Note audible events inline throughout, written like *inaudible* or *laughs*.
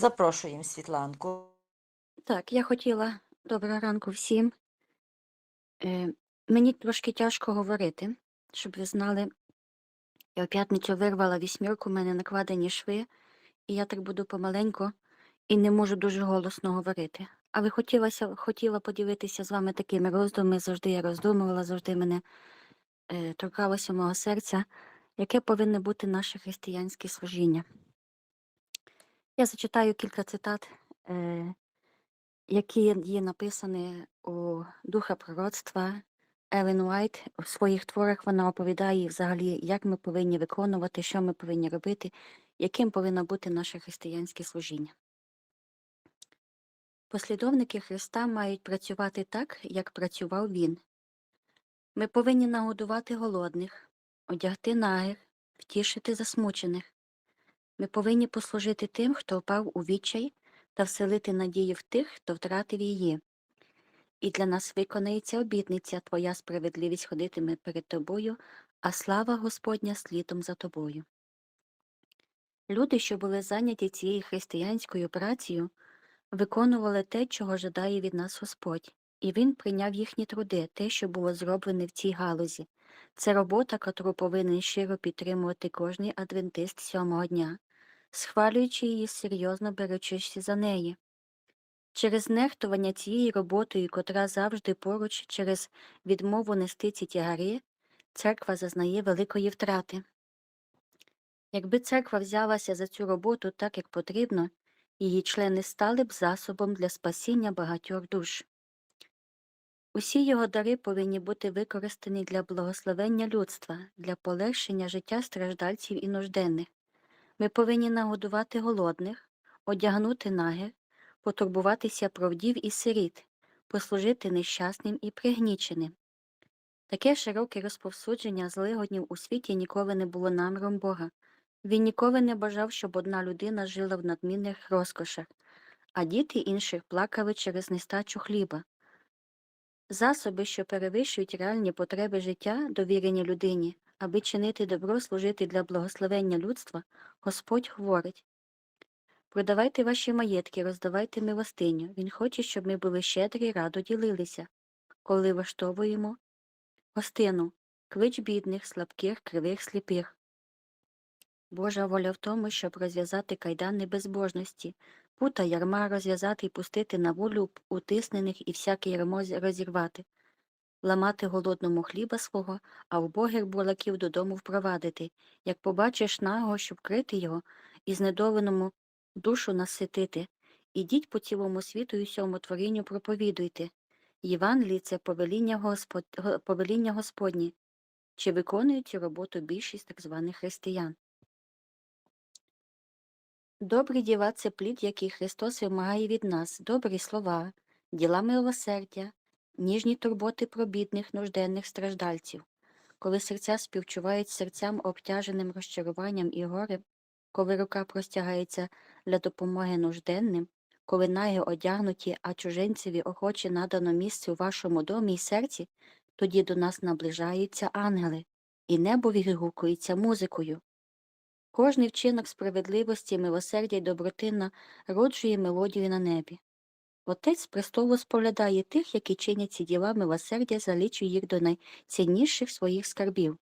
Запрошуємо Світланку. Так, я хотіла доброго ранку всім. Е, мені трошки тяжко говорити, щоб ви знали. Я в п'ятницю вирвала вісьмірку, в мене накладені шви, і я так буду помаленьку і не можу дуже голосно говорити. Але хотілося, хотіла поділитися з вами такими роздумами. Завжди я роздумувала, завжди мене е, торкалося мого серця, яке повинне бути наше християнське служіння. Я зачитаю кілька цитат. Е, які є написані у духа пророцтва. Елен Уайт у своїх творах вона оповідає взагалі, як ми повинні виконувати, що ми повинні робити, яким повинно бути наше християнське служіння. Послідовники Христа мають працювати так, як працював Він. Ми повинні нагодувати голодних, одягти нагих, втішити засмучених. Ми повинні послужити тим, хто впав у відчай, та вселити надію в тих, хто втратив її. І для нас виконається обітниця Твоя справедливість ходитиме перед тобою, а слава Господня слідом за тобою. Люди, що були зайняті цією християнською працею, виконували те, чого жадає від нас Господь, і Він прийняв їхні труди, те, що було зроблене в цій галузі. Це робота, яку повинен щиро підтримувати кожний адвентист сьомого дня, схвалюючи її серйозно беручись за неї. Через нехтування цією роботою, котра завжди поруч через відмову нести ці тягари, церква зазнає великої втрати. Якби церква взялася за цю роботу так, як потрібно, її члени стали б засобом для спасіння багатьох душ. Усі його дари повинні бути використані для благословення людства, для полегшення життя страждальців і нужденних. Ми повинні нагодувати голодних, одягнути нагих, потурбуватися про вдів і сиріт, послужити нещасним і пригніченим. Таке широке розповсюдження злигоднів у світі ніколи не було наміром Бога. Він ніколи не бажав, щоб одна людина жила в надмінних розкошах, а діти інших плакали через нестачу хліба. Засоби, що перевищують реальні потреби життя, довірені людині, аби чинити добро, служити для благословення людства, Господь говорить Продавайте ваші маєтки, роздавайте милостиню. Він хоче, щоб ми були щедрі і радо ділилися, коли влаштовуємо гостину, клич бідних, слабких, кривих, сліпих. Божа воля в тому, щоб розв'язати кайдани безбожності, пута ярма розв'язати і пустити на волю утиснених і всяке ярмо розірвати, ламати голодному хліба свого, а вбогих бурлаків додому впровадити, як побачиш наго, щоб вкрити його, і знедоленому душу наситити. Ідіть по цілому світу і всьому творінню проповідуйте. Євангелій – це повеління, Господ... повеління Господні. Чи виконують цю роботу більшість так званих християн? Добрі діла – це плід, який Христос вимагає від нас, добрі слова, діла милосердя, ніжні турботи про бідних, нужденних страждальців. Коли серця співчувають серцям, обтяженим розчаруванням і горем, коли рука простягається для допомоги нужденним, коли наги одягнуті, а чужинцеві охоче надано місце у вашому домі і серці, тоді до нас наближаються ангели, і небо відгукується музикою. Кожний вчинок справедливості, милосердя й доброти народжує мелодію на небі. Отець престолу споглядає тих, які чинять ці діла милосердя, залічує їх до найцінніших своїх скарбів.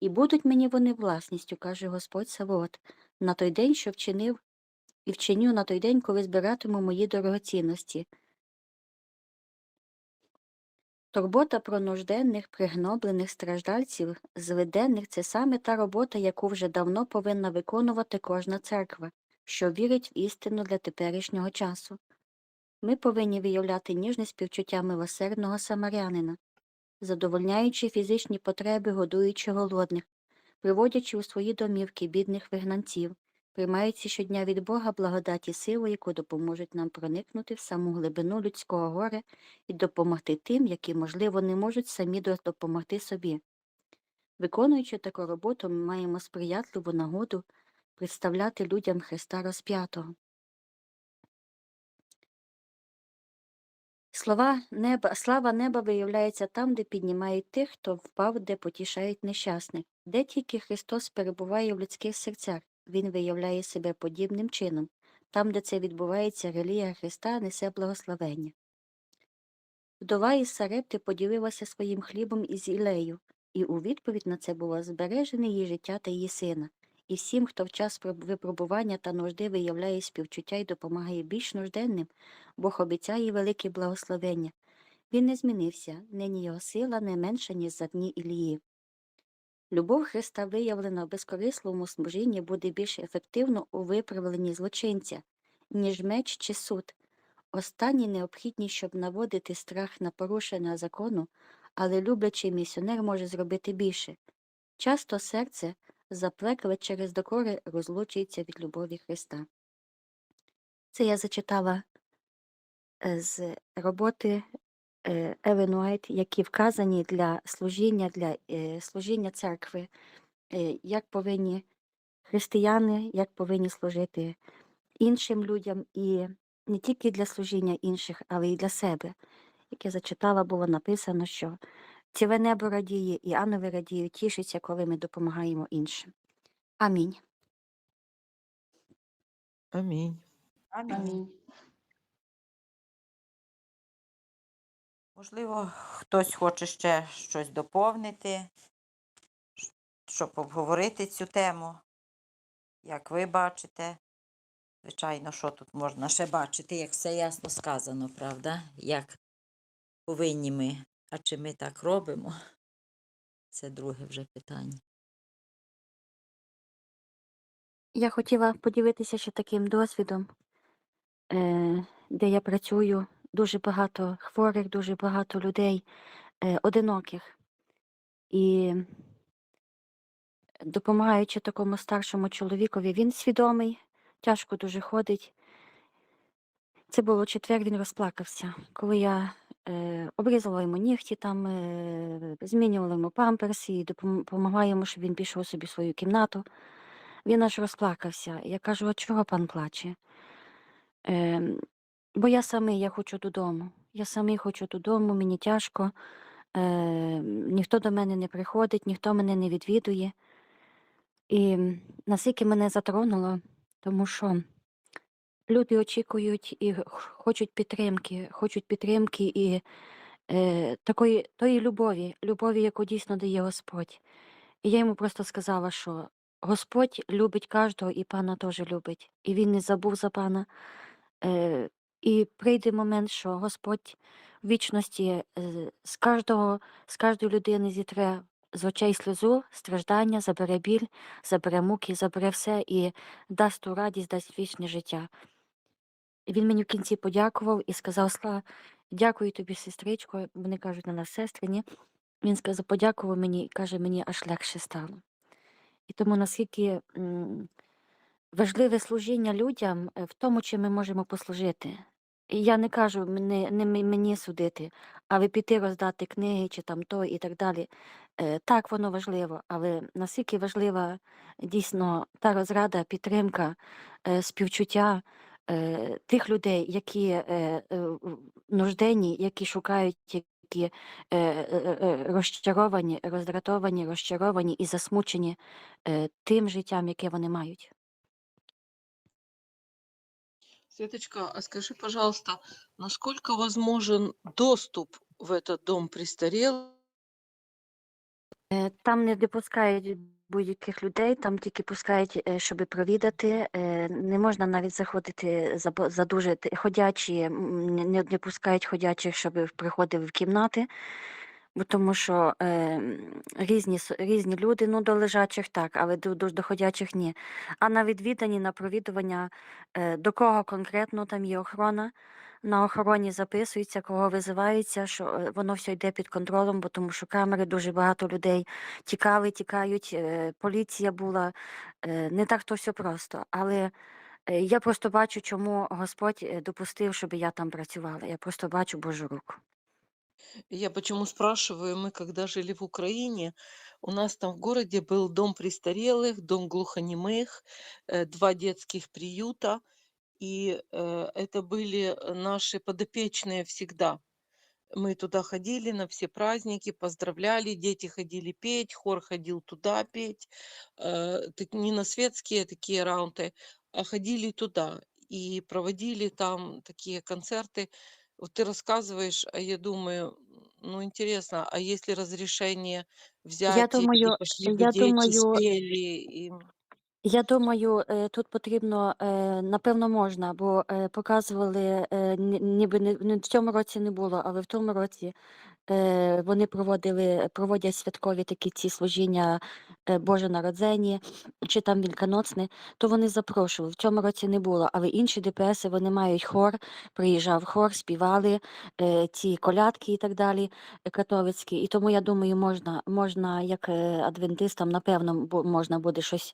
І будуть мені вони власністю, каже Господь Савоот, на той день, що вчинив, і вчиню на той день, коли збиратиму мої дорогоцінності. Турбота про нужденних, пригноблених страждальців, зведених це саме та робота, яку вже давно повинна виконувати кожна церква, що вірить в істину для теперішнього часу. Ми повинні виявляти ніжне співчуття милосердного самарянина, задовольняючи фізичні потреби, годуючи голодних, приводячи у свої домівки бідних вигнанців, приймаючи щодня від Бога благодаті силу, яку допоможуть нам проникнути в саму глибину людського горя і допомогти тим, які, можливо, не можуть самі допомогти собі. Виконуючи таку роботу, ми маємо сприятливу нагоду представляти людям Христа розп'ятого. Слова неба, слава неба виявляється там, де піднімають тих, хто впав, де потішають нещасних. Де тільки Христос перебуває в людських серцях, Він виявляє себе подібним чином, Там, де це відбувається, релігія Христа несе благословення. Вдова із Сарепти поділилася своїм хлібом із Ілею, і у відповідь на це було збережене її життя та її сина. І всім, хто в час випробування та нужди виявляє співчуття і допомагає більш нужденним, Бог обіцяє велике благословення. Він не змінився, нині його сила не менша, ніж за дні Ілії. Любов Христа, виявлена в безкорисливому служінні, буде більш ефективно у виправленні злочинця, ніж меч чи суд. Останні необхідні, щоб наводити страх на порушення закону, але люблячий місіонер може зробити більше. Часто серце, заплекле через докори, розлучується від любові Христа. Це я зачитала е, з роботи е, Елен Уайт, які вказані для служіння, для е, служіння церкви, як повинні християни, як повинні служити іншим людям, і не тільки для служіння інших, але й для себе. Як я зачитала, було написано, що ціле небо радіє, і анови радіють, тішиться, коли ми допомагаємо іншим. Амінь. Амінь. Амінь. Можливо, хтось хоче ще щось доповнити, щоб обговорити цю тему. Як ви бачите, звичайно, що тут можна ще бачити, як все ясно сказано, правда? Як повинні ми, а чи ми так робимо? Це друге вже питання. Я хотіла поділитися ще таким досвідом, е, де я працюю. Дуже багато хворих, дуже багато людей е, одиноких. І допомагаючи такому старшому чоловікові, він свідомий, тяжко дуже ходить. Це було четвер, він розплакався. Коли я обрізала йому нігті, там, е, змінювала йому памперси і допом- допомогла йому, щоб він пішов собі в свою кімнату. Він аж розплакався. Я кажу, а чого пан плаче? Е, бо я самий, я хочу додому. Я самий хочу додому, мені тяжко. Е, ніхто до мене не приходить, ніхто мене не відвідує. І наскільки мене затронуло, тому що люди очікують і хочуть підтримки, хочуть підтримки і е, такої тої любові, любові, яку дійсно дає Господь. І я йому просто сказала, що Господь любить кожного, і пана теж любить. І він не забув за пана. Е, і прийде момент, що Господь в вічності е, з кожного, з кожної людини зітре з очей сльозу, страждання, забере біль, забере муки, забере все і дасть ту радість, дасть вічне життя. Він мені в кінці подякував і сказав: Сла, дякую тобі, сестричко. Вони кажуть на нас сестрині. Він сказав, подякував мені і каже, мені аж легше стало. І тому наскільки важливе служіння людям е, в тому, чим ми можемо послужити. І я не кажу мені, не мені судити, але піти роздати книги чи там то і так далі. Е, Так, воно важливо, але наскільки важлива дійсно та розрада, підтримка, е, співчуття тих людей, які е, е, нужденні, які шукають, які е, е, е, розчаровані, роздратовані, розчаровані і засмучені е, тим життям, яке вони мають. Светочка, а скажи, пожалуйста, насколько возможен доступ в этот дом престарелых? Е, Там не допускають будь-яких людей, там тільки пускають, е, щоб провідати. Е, Не можна навіть заходити за, дуже ходячі, не, пускають ходячих, щоб приходили в кімнати. Бо тому що е, різні, різні люди, ну до лежачих так, але до, до, до ходячих ні. А на відвідані, на провідування, е, до кого конкретно там є охорона, на охороні записується, кого визивається, що е, воно все йде під контролем, бо тому що камери дуже багато людей тікали, тікають, е, поліція була. е, Не так то все просто. Але е, я просто бачу, чому Господь е, допустив, щоб я там працювала. Я просто бачу Божу руку. Я почему спрашиваю, мы когда жили в Украине, у нас там в городе был дом престарелых, дом глухонемых, э, два детских приюта, и э, это были э, наши подопечные всегда. Мы туда ходили на все праздники, поздравляли, дети ходили петь, хор ходил туда петь, не на светские такие раунды, а ходили туда. и проводили там такие концерты. Вот ты рассказываешь, а я думаю, ну интересно, а если разрешение взять, и думаю- пошли бы я дети, думаю- спели, и... Я думаю, е, тут потрібно, е, напевно, можна, бо е, показували, е, ні- ніби не, не в цьому році не було, але в тому році е, вони проводили, проводять святкові такі ці служіння е, Боже Народзення чи там Вільканоцне, то вони запрошували. В цьому році не було, але інші ДПСи вони мають хор, приїжджав хор, співали е, ці колядки і так далі, е, католицькі. І тому я думаю, можна, можна як е, адвентистам, напевно, можна буде щось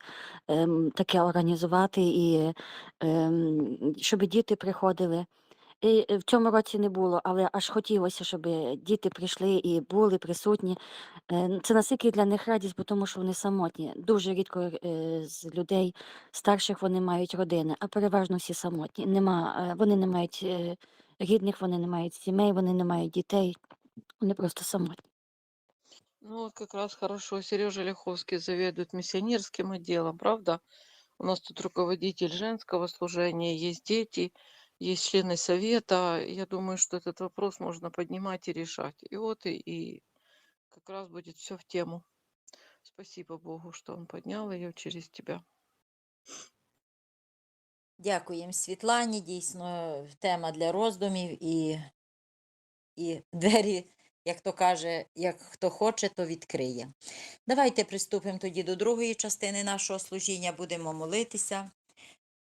ем, таке організувати, і ем, щоб діти приходили. І е, в цьому році не було, але аж хотілося, щоб діти прийшли і були присутні. Е, Це настільки для них радість, бо тому що вони самотні. Дуже рідко е, з людей старших вони мають родини, а переважно всі самотні. Нема, вони не мають рідних, вони не мають сімей, вони не мають дітей. Вони просто самотні. Ну, вот как раз хорошо. Сережа Ляховский заведует миссионерским отделом, правда? У нас тут руководитель женского служения, есть дети, есть члены совета. Я думаю, что этот вопрос можно поднимать и решать. И вот и, и как раз будет все в тему. Спасибо Богу, что он поднял ее через тебя. Дякуємо Світлані. Дійсно, тема для роздумів і, і *laughs* двері, як то каже, як хто хоче, то відкриє. Давайте приступимо тоді до другої частини нашого служіння. Будемо молитися.